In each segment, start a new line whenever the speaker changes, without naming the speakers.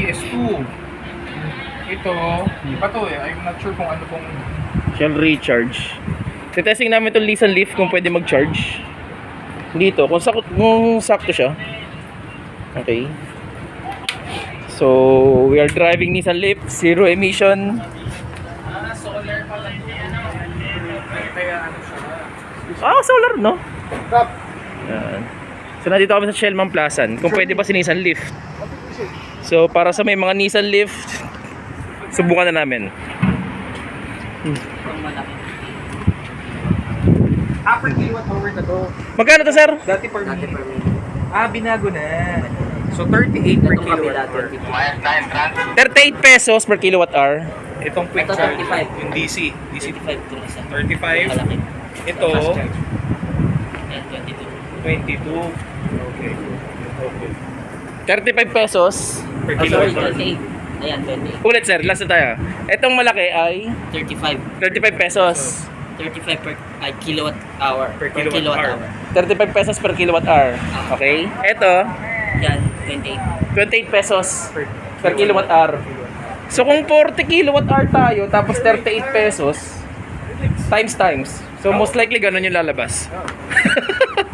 CCS2. Ito, iba to eh. I'm not sure kung ano pong...
Shell recharge. So, testing namin itong Nissan Leaf kung pwede mag-charge. Dito, kung, sakto, kung sakto siya. Okay. So, we are driving Nissan Leaf, zero emission.
Ah, solar yan. Kaya ano siya.
Ah, solar, no? Yan. So, nandito kami sa Shellman Plaza. Kung pwede ba si Nissan Leaf. So, para sa may mga Nissan Leaf, subukan na namin.
Ah, per kilowatt hour na to.
Magkano to, sir?
Dati per minute. Ah, binago na. So, 38 per kilowatt hour.
38 pesos per kilowatt hour.
Itong quick
Ito,
charge.
35.
Yung DC. DC
25 to isa.
35.
Malaki.
Ito,
Fast charge. Ayan, 22.
22. Okay. Okay.
35 pesos.
Per
Oh, sorry,
kilowatt hour.
28. Ayan, 28.
Ulit, sir. Last na tayo. Itong malaki ay
35.
35 pesos.
35 per ay, kilowatt hour.
Per kilowatt hour.
35 pesos per kilowatt hour. Okay? Ito,
Yan, 28.
28 pesos per kilowatt hour. So kung 40 kilowatt hour tayo, tapos 38 pesos, times times. So most likely ganun yung lalabas.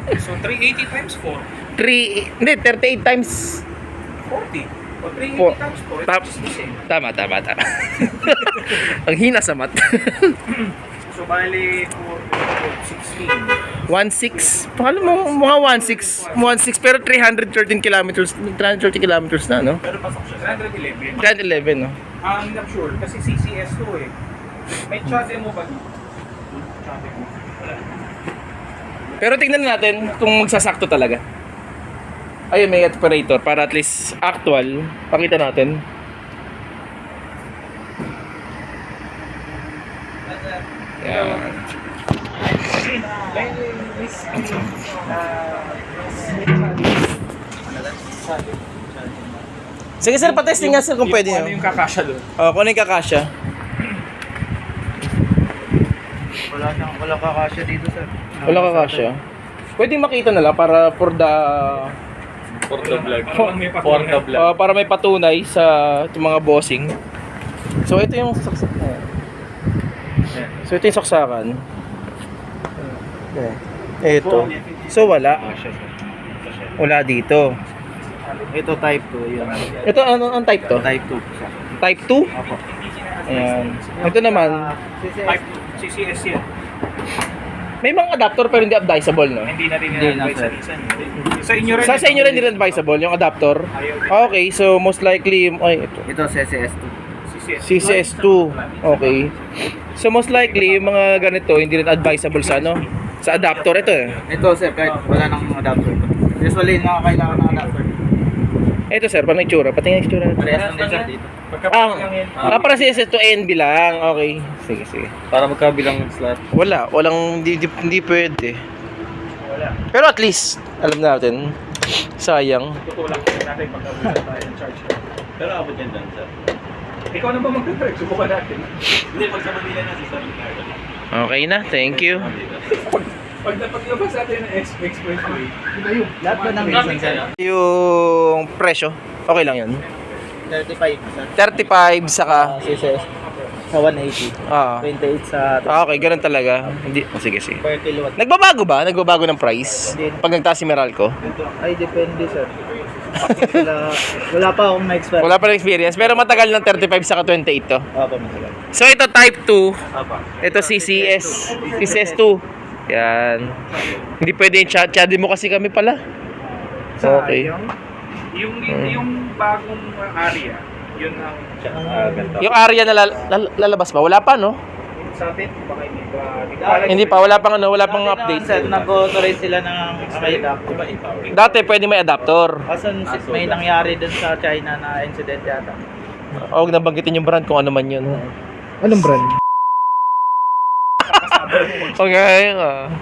So, 380 times 4.
3, hindi, 38 times
40. O, 380
Four.
times 4.
Tap-. Tama, tama, tama. Ang hina sa mat.
So, bali, 4, 16.
1.6. Pakala mo, mga 1.6. 1.6 pero 313 kilometers, 330 kilometers na, no?
Pero pasok siya. 111.
311, no?
I'm not sure. Kasi CCS to eh. May chat mo ba? Chat mo. Wala.
Pero tingnan natin kung magsasakto talaga. Ayun, may operator para at least actual. Pakita natin.
Miss
Sige sir, patesting nga sir kung pwede
Ano
nyo.
yung kakasya doon?
Oh, kung ano yung kakasya.
Wala nang wala kakasya dito sir.
Wala kakasya. Pwede makita na lang para for the
For the vlog. may
For the vlog.
uh, para may patunay sa itong mga bossing. So ito yung saksak So ito yung saksakan. Ito. So wala. Wala dito.
Ito type 2 yun.
Ito ano ang type to?
Type 2 sir.
Type 2?
Opo.
Ayan. Ito naman,
Type CCS yan.
May mga adapter pero hindi advisable, no?
Hindi na rin
Hindi na, sir.
Nissan. Sa inyo rin.
Sa, sa inyo rin din advisable yung adapter? Okay, so most likely, ay, ito.
Ito CCS2.
CCS.
CCS2. Okay. So most likely, yung mga ganito, hindi rin advisable sa ano? Sa adapter ito eh.
Ito sir, kahit wala nang adapter. Usually nakakailangan ng adapter.
Ito sir, paano itsura? Pati nga itsura.
Parehas lang din sir dito.
Ah, ah, para CCS2 NB lang. Okay. Sige, sige.
Para magkabilang slot.
Wala. Walang, hindi, hindi, hindi pwede.
Wala.
Pero at least, alam natin. Sayang.
Tutulak natin pag-uusap tayo ng charge.
Pero abot yan dyan sir.
Ikaw na ba mag-drive? Subukan natin.
Hindi, pag sa Manila na si sir.
Okay na, thank you.
Pag napaglabas natin ng Ex- expressway,
Lahat ba ng reason?
Yung presyo, okay lang yun.
35 sir.
35 saka,
CCS. Sa 180.
ah,
28 sa
ah, okay, ganun talaga. Hindi, oh, sige, sige.
per kilowatt.
Nagbabago ba? Nagbabago ng price? Pag nagtaas si Meralco?
Ay, depende sir. wala, wala pa akong ma-expert.
Wala pa rin experience, pero matagal ng 35 saka 28 to.
Opo, matagal.
So ito type 2,
Opo.
ito CCS, CCS2. Yan. Hindi pwede yung chat, chat mo kasi kami pala. Okay.
Sayang. Yung, yung bagong area, yun ang
Ah, ganito.
Yung area na lal- lal- lalabas ba? Wala pa, no?
sa atin, baka hindi ba, hindi pa
Hindi pa, wala pang ano, wala pang update.
Sir, nag-authorize sila ng may
Dati pwede may adapter.
Kasan may nangyari dun sa China na incident yata.
Huwag nabanggitin yung brand kung ano man yun.
Anong brand?
Okay. ah.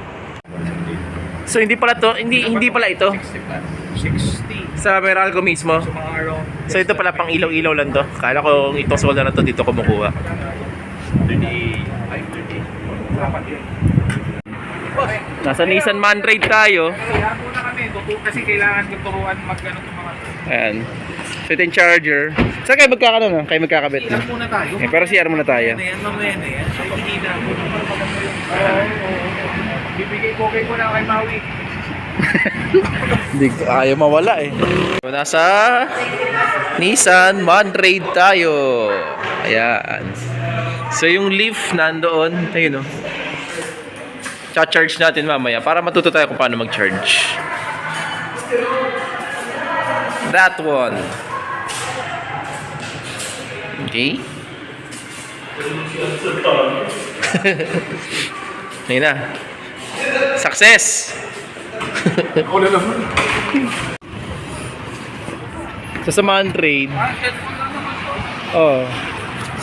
So hindi pala to, hindi hindi pala ito
60.
sa Meralco mismo.
So, mga around
So ito pala pang ilaw-ilaw lang to. Kala ko itong solda na to dito kumukuha.
30, 530. Dapat yun.
Nasa Nissan Mantrade tayo.
Kaya muna kami, tutu kasi kailangan ko turuan mag ano itong mga
Ayan. So ito yung charger. Saan kayo magkakaroon? No? Kayo magkakabit.
CR muna tayo.
Eh, pero CR muna tayo.
Mamaya na yan, mamaya na yan. Ay, hindi na. Bibigay ko kay ko na kay Maui.
Hindi ko- ayaw mawala eh. Nasa Nissan Manrade tayo. Ayan. So yung leaf nandoon, ayun oh. Cha-charge natin mamaya para matuto tayo kung paano mag-charge. That one. Okay. Na. Success! Sa samahan trade. Oh.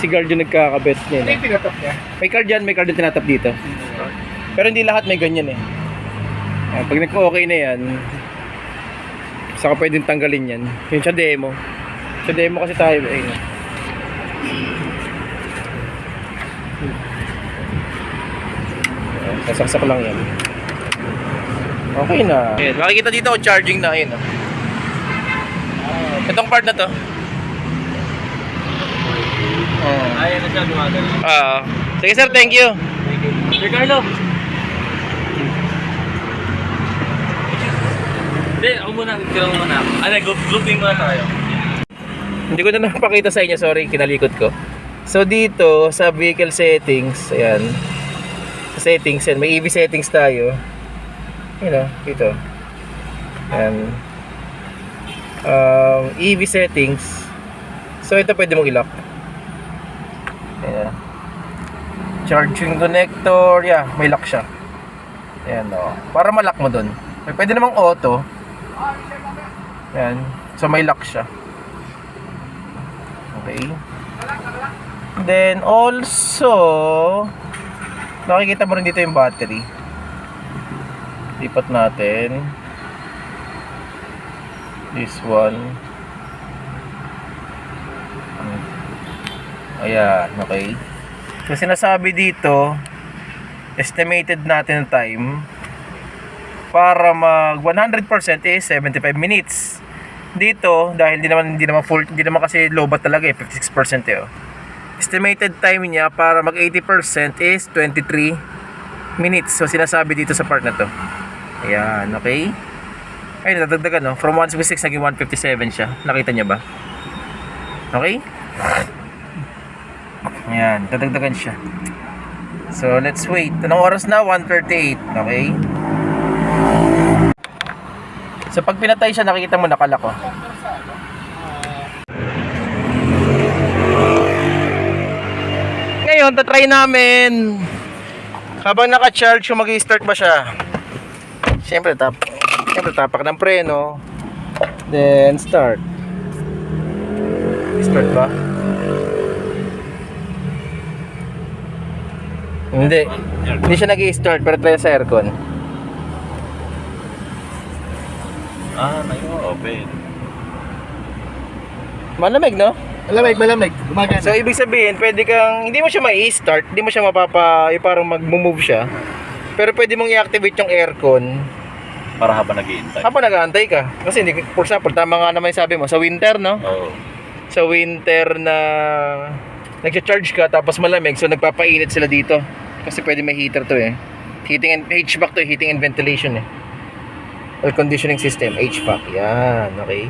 Si guard yung nagkakabit niya.
Ano yung pinatap niya?
May card yan, may card yung tinatap dito. Pero hindi lahat may ganyan eh. Ah, pag nagka-okay na yan, saka pwedeng tanggalin yan. Yung sa demo. Sa demo kasi tayo, eh. Sasaksak lang yan. Okay na. Ayan, makikita dito charging na yun. Oh. Itong part na to. Oh.
Ayan na siya, gumagano.
Ah. sige sir, thank you.
Sir Carlo! Hindi, ako muna. Ikaw muna. Ano, group- grouping muna tayo.
Hindi ko na napakita sa inyo, sorry, kinalikot ko. So dito sa vehicle settings, ayan. Sa settings, yan, may EV settings tayo. Yun know, dito. Ayan. Um, EV settings. So ito pwede mong i-lock. Ayan. Charging connector, yeah, may lock siya. Ayan, oh. Para malak mo dun. Pwede namang auto. Ayan. So may lock siya. Okay. Then also nakikita mo rin dito yung battery. Lipat natin. This one. Ayan, okay. So sinasabi dito estimated natin ang time para mag 100% is 75 minutes. Dito dahil hindi naman hindi naman full hindi naman kasi low bat talaga eh 56% eh. oh. Estimated time niya para mag 80% is 23 minutes. So sinasabi dito sa part na to. Ayan, okay? Ay, nadagdagan no. From 156 naging 157 siya. Nakita niya ba? Okay? Ayan, dadagdagan siya. So, let's wait. Anong oras na? 1.38. Okay? So, pag pinatay siya, nakikita mo nakalak oh. Ngayon, tatry namin. Habang naka-charge, mag-start ba siya? Siyempre, tap. Siyempre, tapak ng preno. Then, start. Start ba? Hindi. Hindi siya nag-i-start, pero try sa aircon.
Ah, nayo, open.
Malamig, no?
Malamig, malamig. Gumagana.
So, ibig sabihin, pwede kang, hindi mo siya ma-start, hindi mo siya mapapa, yung parang mag-move siya. Pero pwede mong i-activate yung aircon
Para habang nag-iintay.
habang nag-aantay ka. Kasi hindi, for example, tama nga naman yung sabi mo, sa winter, no?
Oo.
Sa winter na nag-charge ka, tapos malamig, so nagpapainit sila dito. Kasi pwede may heater to eh. Heating and, HVAC to, eh, heating and ventilation eh. Air conditioning system, HVAC. Yan, okay.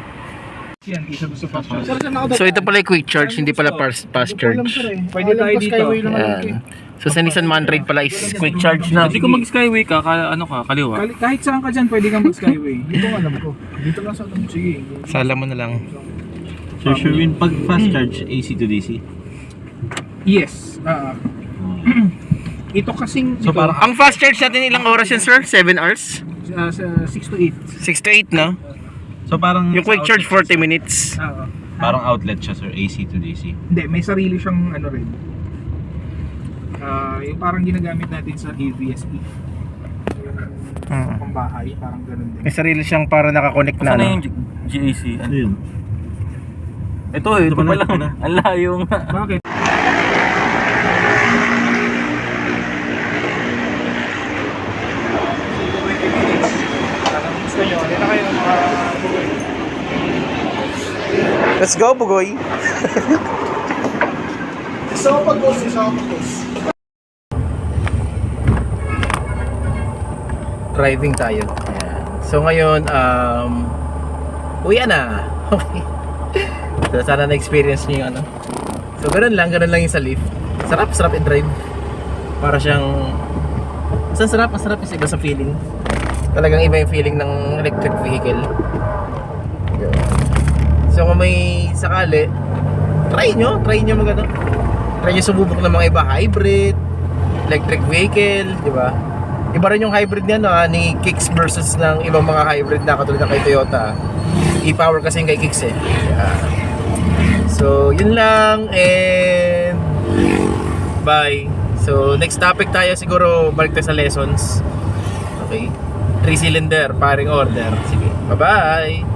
So ito pala yung quick charge, hindi pala fast, charge.
Pwede lang pa skyway lang.
Yan. So sa Nissan Manrade pala is quick charge na.
Hindi ko mag-skyway ka, ka, ano ka, kaliwa.
Kali- Kahit saan ka dyan, pwede kang mag-skyway. Dito ang alam ko. Dito lang sa alam. Sige.
Sala mo na lang.
Sir Sherwin, pag fast charge, AC to DC?
Yes. Ah. ito kasing
So,
ito,
parang-
Ang fast charge natin ilang oras yun sir? 7 hours?
ah, sa 6 to 8.
6 to 8 no?
So parang...
Yung quick charge 40 minutes.
Ah, ah.
Parang outlet siya, sir. AC to DC.
Hindi, may sarili siyang ano rin. Ah, yung parang ginagamit natin sa AVSE.
Hmm.
Pambahay, parang ganun din.
May sarili siyang para nakakonect na.
Saan na
ano?
yung GAC? Ano?
yun?
Ito eh, ito, pa lang. Ang layo nga.
Bakit?
Let's go, Bugoy.
Isa ako pag-boss, isa ako pag-boss.
Driving tayo. So ngayon, um, uwi na. Okay. So sana na-experience niyo yung ano. So ganun lang, ganun lang yung sa lift. Sarap, sarap i-drive. Para siyang, sa sarap, ang sarap is iba sa feeling. Talagang iba yung feeling ng electric vehicle. So kung may sakali, try nyo, try nyo mag ano. Try nyo sububok ng mga iba, hybrid, electric vehicle, di ba? Iba rin yung hybrid niya no, ah, ni Kicks versus ng ibang mga hybrid na katulad ng kay Toyota. E-power kasi yung kay Kicks eh. So, yun lang and bye. So, next topic tayo siguro balik tayo sa lessons. Okay. 3 cylinder, paring order. Sige. Bye-bye.